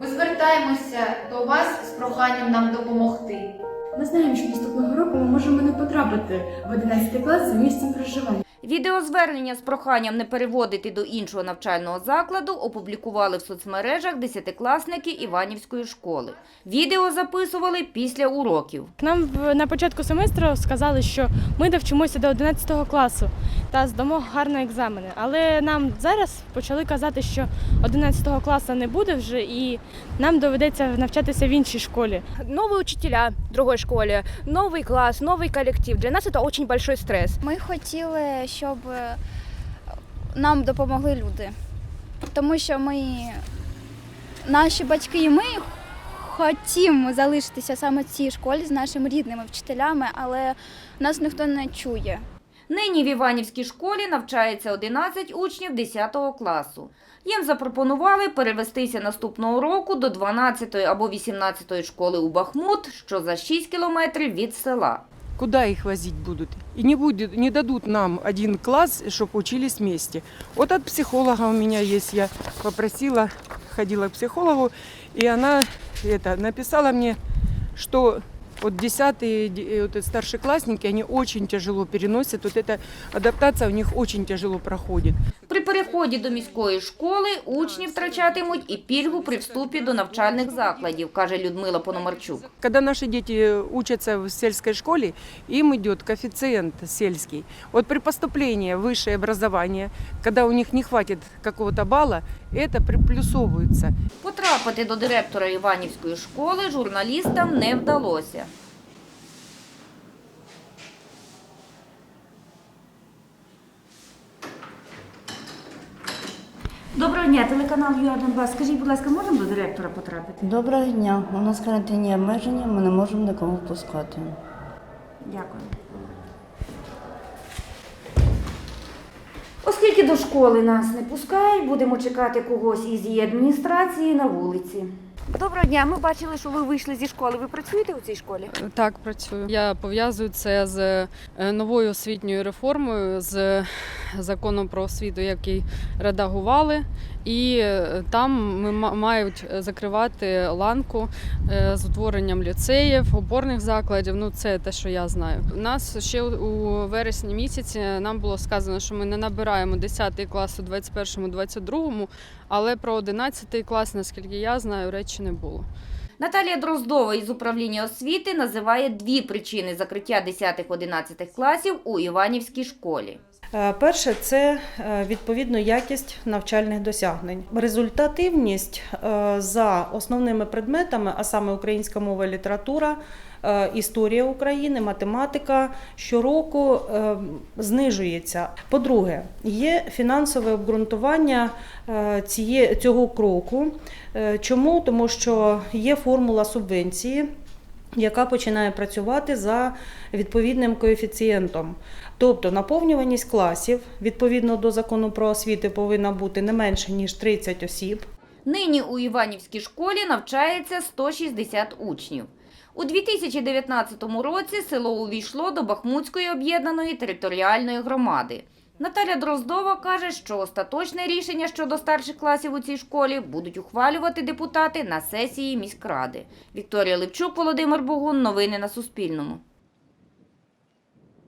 Ми звертаємося до вас з проханням нам допомогти. Ми знаємо, що наступного року ми можемо не потрапити в 11 клас за місцем проживання. Відеозвернення з проханням не переводити до іншого навчального закладу опублікували в соцмережах десятикласники Іванівської школи. Відео записували після уроків. Нам на початку семестру сказали, що ми довчимося до 11 класу та здамо гарні екзамени. Але нам зараз почали казати, що 11 класу не буде вже, і нам доведеться навчатися в іншій школі. новые учителя в другой школе, новый класс, новый коллектив. Для нас это очень большой стресс. Ми хотіли, щоб е, нам допомогли люди, тому що ми, наші батьки і ми хотімо залишитися саме в цій школі з нашими рідними вчителями, але нас ніхто не чує. Нині в Іванівській школі навчається 11 учнів 10 класу. Їм запропонували перевестися наступного року до 12 або 18 школи у Бахмут, що за 6 кілометрів від села. Куда их возить будут? И не, будет, не дадут нам один класс, чтобы учились вместе. Вот от психолога у меня есть. Я попросила, ходила к психологу, и она это, написала мне, что вот десятые, де- вот эти старшеклассники, они очень тяжело переносят. Вот эта адаптация у них очень тяжело проходит. При переході до міської школи учні втрачатимуть і пільгу при вступі до навчальних закладів, каже Людмила Пономарчук. Когда наши дети учатся в сельской школе, им идет коэффициент сельский. Вот при поступлении в высшее образование, когда у них не хватит какого-то балла, это приплюсовывается. Потрапити до директора Іванівської школи журналістам не вдалося. Доброго дня, телеканал ЮА Донбас. Скажіть, будь ласка, можемо до директора потрапити? Доброго дня. У нас карантинні обмеження, ми не можемо нікого впускати. Дякую. Оскільки до школи нас не пускають, будемо чекати когось із її адміністрації на вулиці. Доброго дня. Ми бачили, що ви вийшли зі школи. Ви працюєте у цій школі? Так, працюю. Я пов'язую це з е, новою освітньою реформою, з законом про освіту, який редагували. І е, там ми ма- мають закривати ланку е, з утворенням ліцеїв, опорних закладів. Ну, це те, що я знаю. У нас ще у- вересні місяці нам було сказано, що ми не набираємо 10 клас у 21-22, але про 11 клас, наскільки я знаю, речі не було. Наталія Дроздова із управління освіти називає дві причини закриття 10-11 класів у Іванівській школі. Е, Перше це е, відповідно якість навчальних досягнень. Результативність е, за основними предметами, а саме українська мова і література, історія України, математика щороку знижується. По-друге, є фінансове обґрунтування цього кроку. Чому? Тому що є формула субвенції. Яка починає працювати за відповідним коефіцієнтом. Тобто наповнюваність класів відповідно до закону про освіти повинна бути не менше ніж 30 осіб. Нині у Іванівській школі навчається 160 учнів. У 2019 році село увійшло до Бахмутської об'єднаної територіальної громади. Наталя Дроздова каже, що остаточне рішення щодо старших класів у цій школі будуть ухвалювати депутати на сесії міськради. Вікторія Левчук, Володимир Богун. Новини на Суспільному.